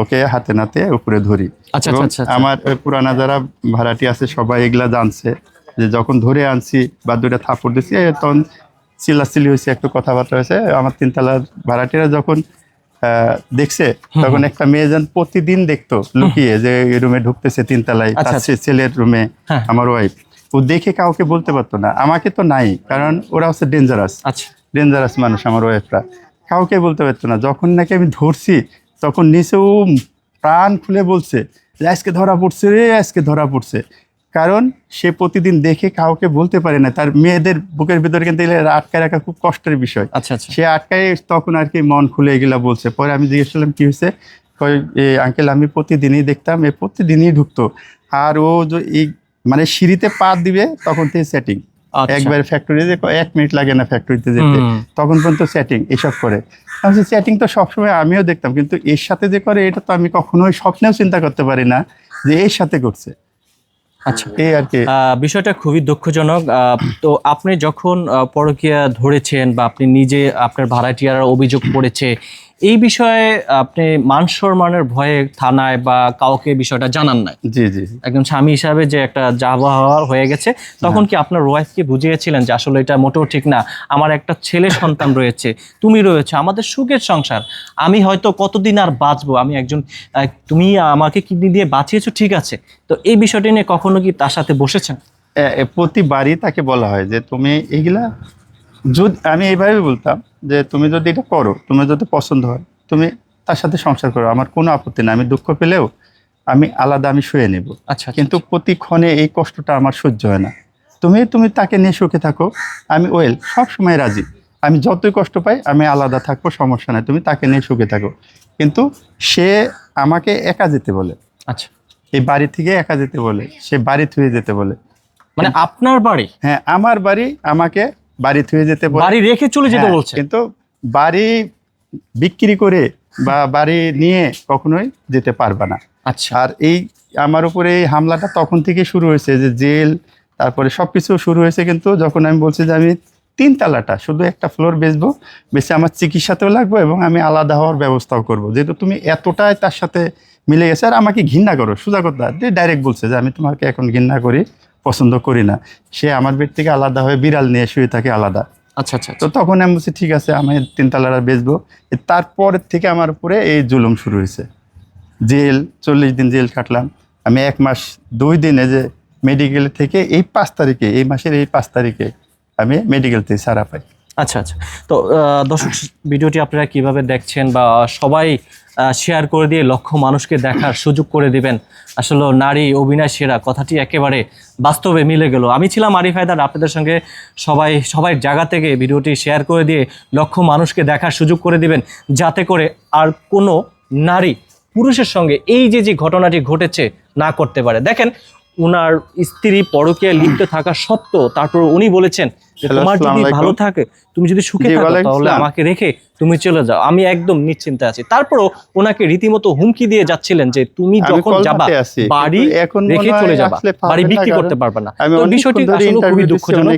ওকে হাতে নাতে উপরে ধরি। আচ্ছা, আচ্ছা, আচ্ছা। আমার পুরানা যারা ভাড়াটি আছে সবাই এগুলা জানছে যে যখন ধরে আনছি বা দুইটা থাপড় দিচ্ছি এ তখন চিল্লাচিল্লি হয়েছে একটু কথাবার্তা হয়েছে। আমার তিনতলার ভাড়াটিরা যখন দেখছে তখন একটা মেয়ে যেন প্রতিদিন দেখতো লুকিয়ে যে রুমে ঢুকতেছে তিনতলায় ছেলের রুমে হ্যাঁ। আমার ওয়াইফ ও দেখে কাউকে বলতে পারতো না। আমাকে তো নাই কারণ ওরা হচ্ছে ডেঞ্জারাস ডেঞ্জারাস মানুষ আমার ওয়াইফরা কাউকে বলতে পারতো না। যখন নাকি আমি ধরছি তখন নিচে ও প্রাণ খুলে বলছে যে আজকে ধরা পড়ছে রে আজকে ধরা পড়ছে। কারণ সে প্রতিদিন দেখে কাউকে বলতে পারে না। তার মেয়েদের বুকের ভিতরে কিন্তু আটকায় রাখা খুব কষ্টের বিষয়। আচ্ছা আচ্ছা। সে আটকায় তখন আর কি মন খুলে এগুলা বলছে। পরে আমি জিজ্ঞেস করলাম কি হয়েছে? কয় এ আঙ্কেল আমি প্রতিদিনই দেখতাম এ প্রতিদিনই ঢুকতো। আর ও যে এই মানে সিঁড়িতে পা দিবে তখন থেকে সেটিং। একবার ফ্যাক্টরিতে এক মিনিট লাগে না ফ্যাক্টরিতে যেতে। তখন পর্যন্ত সেটিং এসব করে। আমি সেটিং তো সবসময় আমিও দেখতাম কিন্তু এর সাথে যে করে এটা তো আমি কখনোই স্বপ্নেও চিন্তা করতে পারি না যে এর সাথে করছে। আচ্ছা। এই আর কি। বিষয়টা খুবই দুঃখজনক। আহ, তো আপনি যখন পরকীয়া ধরেছেন বা আপনি নিজে আপনার ভাড়াটিয়ার অভিযোগ পড়েছে এই বিষয়ে আপনি মান সম্মানের ভয়ে থানায় বা কাউকে বিষয়টা জানান নাই? জি জি একজন স্বামী হিসাবে যে একটা যাওয়া হয়ে গেছে তখন কি আপনার ওয়াইফকে বুঝিয়েছিলেন যে আসলে এটা মোটেও ঠিক না? আমার একটা ছেলে সন্তান রয়েছে তুমি রয়েছে আমাদের সুখের সংসার। আমি হয়তো কতদিন আর বাঁচবো? আমি একজন তুমি আমাকে কিডনি দিয়ে বাঁচিয়েছো ঠিক আছে। তো এই বিষয়টি নিয়ে কখনো কি তার সাথে বসেছেন? প্রতিবারই তাকে বলা হয় যে তুমি এগুলা যদি আমি এইভাবে বলতাম যে তুমি যদি এটা করো তুমি যদি পছন্দ হয় তুমি তার সাথে সংসার করো আমার কোনো আপত্তি না আমি দুঃখ পেলেও আমি আলাদা আমি শুয়ে নেব। আচ্ছা আচ্ছা। কিন্তু প্রতিক্ষণে এই কষ্টটা আমার সহ্য হয় না। তুমি তুমি তাকে নিয়ে সুখে থাকো আমি ওয়েল সব সময় রাজি। আমি যতই কষ্ট পাই আমি আলাদা থাকব সমস্যা নাই তুমি তাকে নিয়ে সুখে থাকো। কিন্তু সে আমাকে একা যেতে বলে। আচ্ছা। এই বাড়ি থেকে একা যেতে বলে সে বাড়ি থুয়ে যেতে বলে। মানে আপনার বাড়ি? হ্যাঁ আমার বাড়ি আমাকে বাড়ি থুয়ে যেতে বাড়ি রেখে চলে যেতে হ্যাঁ, বলছে। কিন্তু বাড়ি বিক্রি করে বা বাড়ি নিয়ে কখনোই যেতে পারবে না। আচ্ছা। আর এই আমার উপরে এই হামলাটা তখন থেকে শুরু হয়েছে যে জেল তারপরে সব কিছু শুরু হয়েছে কিন্তু যখন আমি বলছি যে আমি তিন তালাটা শুধু একটা ফ্লোর বেচবো বেশি আমার চিকিৎসাতেও লাগবো এবং আমি আলাদা হওয়ার ব্যবস্থাও করব। যেহেতু তুমি এতটাই তার সাথে মিলে গেছে আর আমাকে ঘৃণা করো সোজা কথা ডাইরেক্ট বলছে যে আমি তোমাকে এখন ঘৃণা করি। পছন্দ করি না। সে আমার বেড থেকে আলাদা হয়ে বিড়াল নিয়ে শুয়ে থাকে আলাদা। আচ্ছা আচ্ছা তো তখন আমি বলছি ঠিক আছে আমি তিনতলাটা বেচবো। তারপরের থেকে আমার উপরে এই জুলুম শুরু হয়েছে। জেল চল্লিশ দিন জেল কাটলাম। আমি এক মাস দুই দিনে যে মেডিকেল থেকে এই পাঁচ তারিখে এই মাসের এই পাঁচ তারিখে আমি মেডিকেল থেকে সারা পাই। আচ্ছা আচ্ছা। তো দর্শক, ভিডিওটি আপনারা কীভাবে দেখছেন বা সবাই শেয়ার করে দিয়ে লক্ষ মানুষকে দেখার সুযোগ করে দিবেন? আসলে নারী অভিনয় সেরা কথাটি একেবারে বাস্তবে মিলে গেল। আমি ছিলাম আরিফ হায়দার, আপনাদের সঙ্গে সবাই সবাই জায়গা থেকে ভিডিওটি শেয়ার করে দিয়ে লক্ষ মানুষকে দেখার সুযোগ করে দিবেন, যাতে করে আর কোনো নারী পুরুষের সঙ্গে এই যে যে ঘটনাটি ঘটেছে না করতে পারে। দেখেন উনার স্ত্রী পরকে লিপ্ত থাকা সত্ত্বেও তারপর উনি বলেছেন যে তোমার যদি ভালো থাকে তুমি যদি সুখে থাকো তাহলে আমাকে রেখে তুমি চলে যাও। আমি একদম নিশ্চিন্ত আছি। তারপরও ওনাকে রীতিমতো হুমকি দিয়ে যাচ্ছিলেন যে তুমি যখন যাবা বাড়ি এখন রেখে চলে যাবা বাড়ি বিক্রি করতে পারবে না। তো বিষয়টি আসলে খুবই দুঃখজনক।